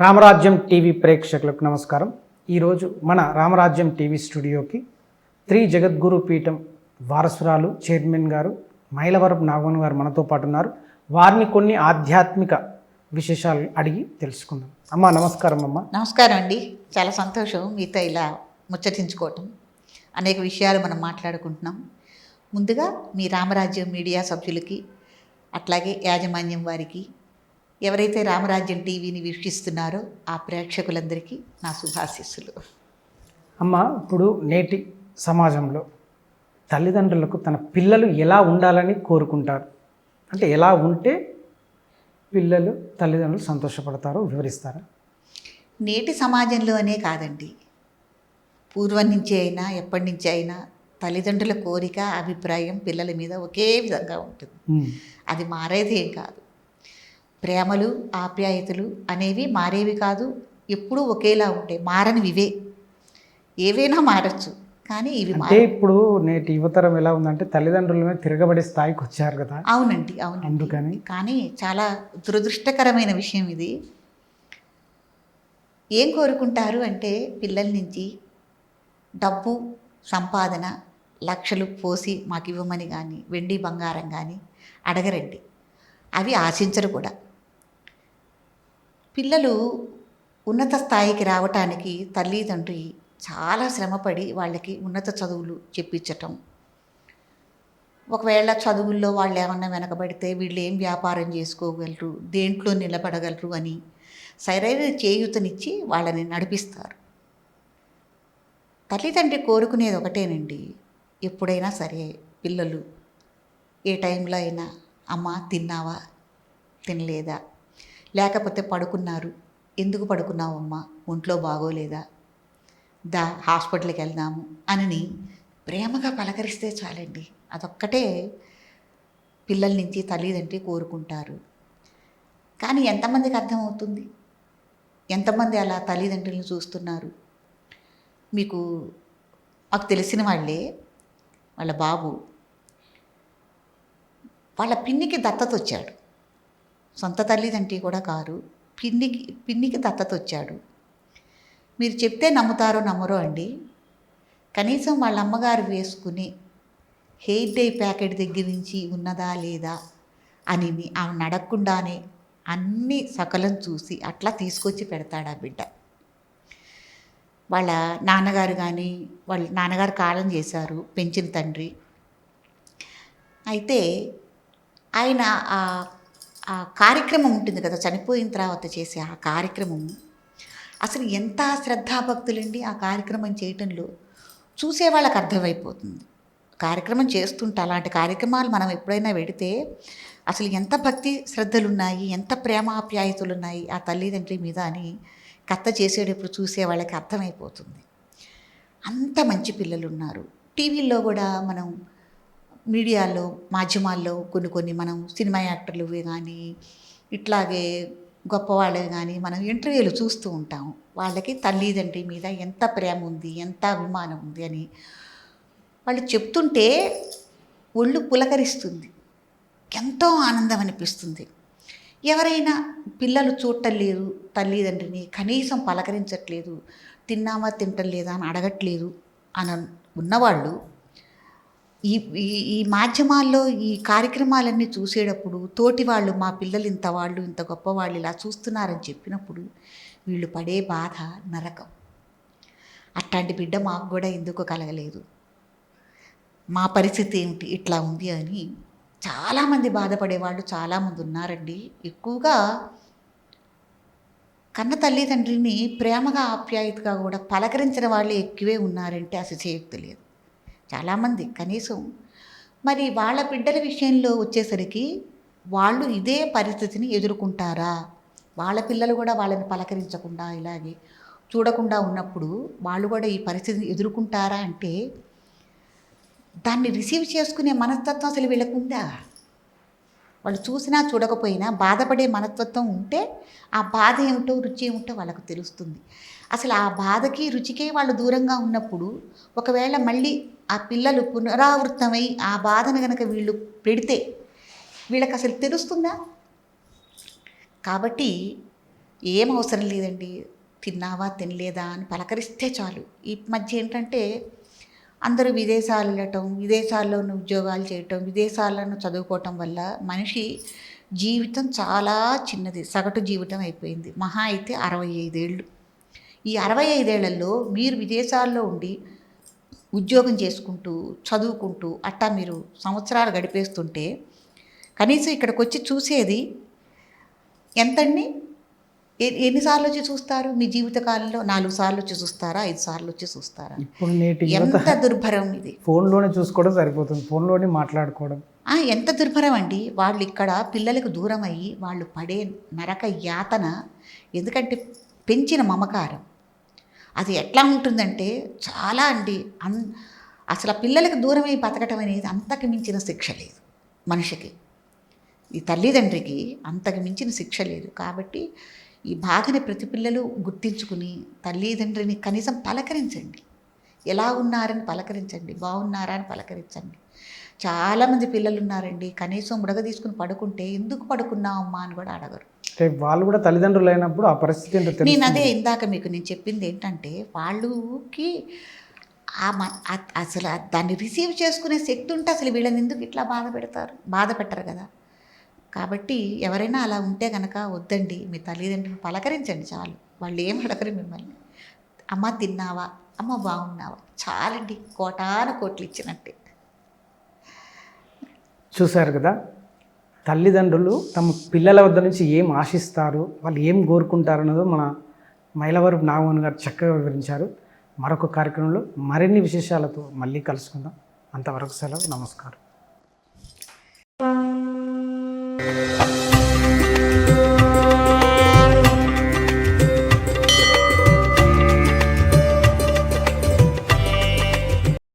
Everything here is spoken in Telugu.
రామరాజ్యం టీవీ ప్రేక్షకులకు నమస్కారం. ఈరోజు మన రామరాజ్యం టీవీ స్టూడియోకి త్రీ జగద్గురు పీఠం వారసురాలు చైర్మన్ గారు మైలవరపు నాగవన్ గారు మనతో పాటు ఉన్నారు. వారిని కొన్ని ఆధ్యాత్మిక విశేషాలు అడిగి తెలుసుకుందాం. అమ్మ నమస్కారం అమ్మ. నమస్కారం అండి. చాలా సంతోషం మీతో ఇలా ముచ్చటించుకోవటం. అనేక విషయాలు మనం మాట్లాడుకుంటున్నాం. ముందుగా మీ రామరాజ్యం మీడియా సభ్యులకి అట్లాగే యాజమాన్యం వారికి ఎవరైతే రామరాజ్యం టీవీని వీక్షిస్తున్నారో ఆ ప్రేక్షకులందరికీ నా శుభాశీస్సులు. అమ్మ ఇప్పుడు నేటి సమాజంలో తల్లిదండ్రులకు తన పిల్లలు ఎలా ఉండాలని కోరుకుంటారు? అంటే ఎలా ఉంటే పిల్లలు తల్లిదండ్రులు సంతోషపడతారో వివరిస్తారా? నేటి సమాజంలోనే కాదండి. పూర్వం నుంచి అయినా ఎప్పటి నుంచి అయినా తల్లిదండ్రుల కోరిక అభిప్రాయం పిల్లల మీద ఒకే విధంగా ఉంటుంది. అది మారేది ఏం కాదు. ప్రేమలు ఆప్యాయతలు అనేవి మారేవి కాదు. ఎప్పుడూ ఒకేలా ఉంటాయి మారనివి ఇవే ఏవైనా మారచ్చు కానీ ఇవి అంటే మార ఇప్పుడు నేటి యువతరం ఎలా ఉందంటే తల్లిదండ్రుల మీద తిరగబడే స్థాయికి వచ్చారు కదా. అవునండి అవునండి. అందుకని. కానీ చాలా దురదృష్టకరమైన విషయం ఇది. ఏం కోరుకుంటారు అంటే పిల్లల నుంచి డబ్బు సంపాదన లక్షలు పోసి మాకు ఇవ్వమని కానీ వెండి బంగారం కానీ అడగరండి. అవి ఆశించరు కూడా. పిల్లలు ఉన్నత స్థాయికి రావటానికి తల్లిదండ్రి చాలా శ్రమపడి వాళ్ళకి ఉన్నత చదువులు చెప్పించటం. ఒకవేళ చదువుల్లో వాళ్ళు ఏమన్నా వెనకబడితే వీళ్ళు ఏం వ్యాపారం చేసుకోగలరు దేంట్లో నిలబడగలరు అని సరైన చేయూతనిచ్చి వాళ్ళని నడిపిస్తారు. తల్లిదండ్రి కోరుకునేది ఒకటేనండి. ఎప్పుడైనా సరే పిల్లలు ఏ టైంలో అయినా అమ్మ తిన్నావా? తినలేదా? లేకపోతే పడుకున్నారు. ఎందుకు పడుకున్నావమ్మా ఒంట్లో బాగోలేదా? దా హాస్పిటల్కి వెళ్దాము అని ప్రేమగా పలకరిస్తే చాలండి. అదొక్కటే పిల్లల నుంచి తల్లిదండ్రి కోరుకుంటారు. కానీ ఎంతమందికి అర్థమవుతుంది? ఎంతమంది అలా తల్లిదండ్రులను చూస్తున్నారు? మీకు మాకు తెలిసిన వాళ్ళే వాళ్ళ బాబు. వాళ్ళ పిన్నికి దత్తత వచ్చాడు. సొంత తల్లిదండ్రి కూడా కారు పిన్నికి పిన్నికి దత్తత వచ్చాడు. మీరు చెప్తే నమ్ముతారో నమ్మరో అండి. కనీసం వాళ్ళ అమ్మగారు వేసుకుని హెయిర్ డై ప్యాకెట్ దగ్గర నుంచి ఉన్నదా లేదా అని ఆమె నడక్కుండానే అన్ని సకలం చూసి అట్లా తీసుకొచ్చి పెడతాడు ఆ బిడ్డ. వాళ్ళ నాన్నగారు కానీ వాళ్ళ నాన్నగారు కాలం చేశారు పెంచిన తండ్రి. అయితే ఆయన ఆ ఆ కార్యక్రమం ఉంటుంది కదా చనిపోయిన తర్వాత చేసే ఆ కార్యక్రమం. అసలు ఎంత శ్రద్ధాభక్తులండి ఆ కార్యక్రమం చేయటంలో. చూసే వాళ్ళకి అర్థమైపోతుంది. కార్యక్రమం చేస్తుంటే అలాంటి కార్యక్రమాలు మనం ఎప్పుడైనా పెడితే అసలు ఎంత భక్తి శ్రద్ధలు ఉన్నాయి ఎంత ప్రేమాప్యాయతలు ఉన్నాయి ఆ తల్లిదండ్రి మీద అని కథ చేసేటప్పుడు చూసే వాళ్ళకి అర్థమైపోతుంది. అంత మంచి పిల్లలు ఉన్నారు టీవీల్లో కూడా మనం మీడియాలో మాధ్యమాల్లో కొన్ని కొన్ని మనం సినిమా యాక్టర్లు కానీ ఇట్లాగే గొప్పవాళ్ళు కానీ మనం ఇంటర్వ్యూలు చూస్తూ ఉంటాం వాళ్ళకి తల్లిదండ్రి మీద ఎంత ప్రేమ ఉంది ఎంత అభిమానం ఉంది అని వాళ్ళు చెప్తుంటే ఒళ్ళు పులకరిస్తుంది. ఎంతో ఆనందం అనిపిస్తుంది. ఎవరైనా పిల్లలు చూడటం లేదు తల్లిదండ్రిని కనీసం పలకరించట్లేదు తిన్నామా తింటం లేదా అని అడగట్లేదు అని ఉన్నవాళ్ళు ఈ ఈ ఈ మాధ్యమాల్లో ఈ కార్యక్రమాలన్నీ చూసేటప్పుడు తోటి వాళ్ళు మా పిల్లలు ఇంత వాళ్ళు ఇంత గొప్పవాళ్ళు ఇలా చూస్తున్నారని చెప్పినప్పుడు వీళ్ళు పడే బాధ నరకం. అట్లాంటి బిడ్డ మాకు కూడా ఎందుకు కలగలేదు? మా పరిస్థితి ఏమిటి? ఇట్లా ఉంది అని చాలామంది బాధపడే వాళ్ళు చాలామంది ఉన్నారండి ఎక్కువగా కన్న తల్లిదండ్రిని ప్రేమగా ఆప్యాయతగా కూడా పలకరించిన వాళ్ళే ఎక్కువే ఉన్నారంటే అతిశయోక్తి లేదు. చాలామంది కనీసం మరి వాళ్ళ బిడ్డల విషయంలో వచ్చేసరికి వాళ్ళు ఇదే పరిస్థితిని ఎదుర్కొంటారా? వాళ్ళ పిల్లలు కూడా వాళ్ళని పలకరించకుండా ఇలాగే చూడకుండా ఉన్నప్పుడు వాళ్ళు కూడా ఈ పరిస్థితిని ఎదుర్కొంటారా అంటే దాన్ని రిసీవ్ చేసుకునే మనస్తత్వం అసలు వీళ్ళకు ఉందా? వాళ్ళు చూసినా చూడకపోయినా బాధపడే మనస్తత్వం ఉంటే ఆ బాధ ఏమిటో రుచి ఏమిటో వాళ్ళకు తెలుస్తుంది. అసలు ఆ బాధకి రుచికే వాళ్ళు దూరంగా ఉన్నప్పుడు ఒకవేళ మళ్ళీ ఆ పిల్లలు పునరావృతమై ఆ బాధను కనుక వీళ్ళు పెడితే వీళ్ళకి అసలు తెలుస్తుందా? కాబట్టి ఏం అవసరం లేదండి. తిన్నావా తినలేదా అని పలకరిస్తే చాలు. ఈ మధ్య ఏంటంటే అందరూ విదేశాలు వెళ్ళటం విదేశాల్లోనూ ఉద్యోగాలు చేయటం విదేశాలను చదువుకోవటం వల్ల మనిషి జీవితం చాలా చిన్నది సగటు జీవితం అయిపోయింది. మహా అయితే అరవై ఐదేళ్ళు. ఈ అరవై ఐదేళ్ళలో మీరు విదేశాల్లో ఉండి ఉద్యోగం చేసుకుంటూ చదువుకుంటూ అట్టా మీరు సంవత్సరాలు గడిపేస్తుంటే కనీసం ఇక్కడికి వచ్చి చూసేది ఎంతండి? ఎన్నిసార్లు వచ్చి చూస్తారు? మీ జీవితకాలంలో నాలుగు సార్లు వచ్చి చూస్తారా? ఐదు సార్లు వచ్చి చూస్తారా? ఇప్పుడు నేటి ఎంత దుర్భరం ఇది? ఫోన్లోనే చూసుకోవడం సరిపోతుంది. ఫోన్లోనే మాట్లాడుకోవడం. ఎంత దుర్భరం అండి. వాళ్ళు ఇక్కడ పిల్లలకు దూరం అయ్యి వాళ్ళు పడే నరక యాతన ఎందుకంటే పెంచిన మమకారం. అది ఎట్లా ఉంటుందంటే చాలా అండి. అన్ అసలు పిల్లలకు దూరమై బతకటం అనేది అంతకు మించిన శిక్ష లేదు మనిషికి. ఈ తల్లిదండ్రికి అంతకు మించిన శిక్ష లేదు. కాబట్టి ఈ బాధని ప్రతి పిల్లలు గుర్తించుకుని తల్లిదండ్రిని కనీసం పలకరించండి. ఎలా ఉన్నారని పలకరించండి. బాగున్నారా అని పలకరించండి. చాలామంది పిల్లలు ఉన్నారండి కనీసం బుడగ తీసుకుని పడుకుంటే ఎందుకు పడుకున్నావు అమ్మా అని కూడా అడగరు. రేపు వాళ్ళు కూడా తల్లిదండ్రులు అయినప్పుడు ఆ పరిస్థితి నేను అదే ఇందాక మీకు నేను చెప్పింది ఏంటంటే వాళ్ళకి అసలు దాన్ని రిసీవ్ చేసుకునే శక్తి ఉంటే అసలు వీళ్ళని ఎందుకు ఇట్లా బాధ పెడతారు? బాధ పెట్టరు కదా. కాబట్టి ఎవరైనా అలా ఉంటే కనుక వద్దండి మీ తల్లిదండ్రులను పలకరించండి చాలు. వాళ్ళు ఏం అడగరు మిమ్మల్ని. అమ్మ తిన్నావా? అమ్మ బాగున్నావా? చాలండి కోటాను కోట్లు ఇచ్చినట్టే. చూశారు కదా తల్లిదండ్రులు తమ పిల్లల వద్ద నుంచి ఏం ఆశిస్తారు వాళ్ళు ఏం కోరుకుంటారు అన్నదో మన మైలవరపు నాగమోహన్ గారు చక్కగా వివరించారు. మరొక కార్యక్రమంలో మరిన్ని విశేషాలతో మళ్ళీ కలుసుకుందాం. అంతవరకు సెలవు నమస్కారం. Thank you.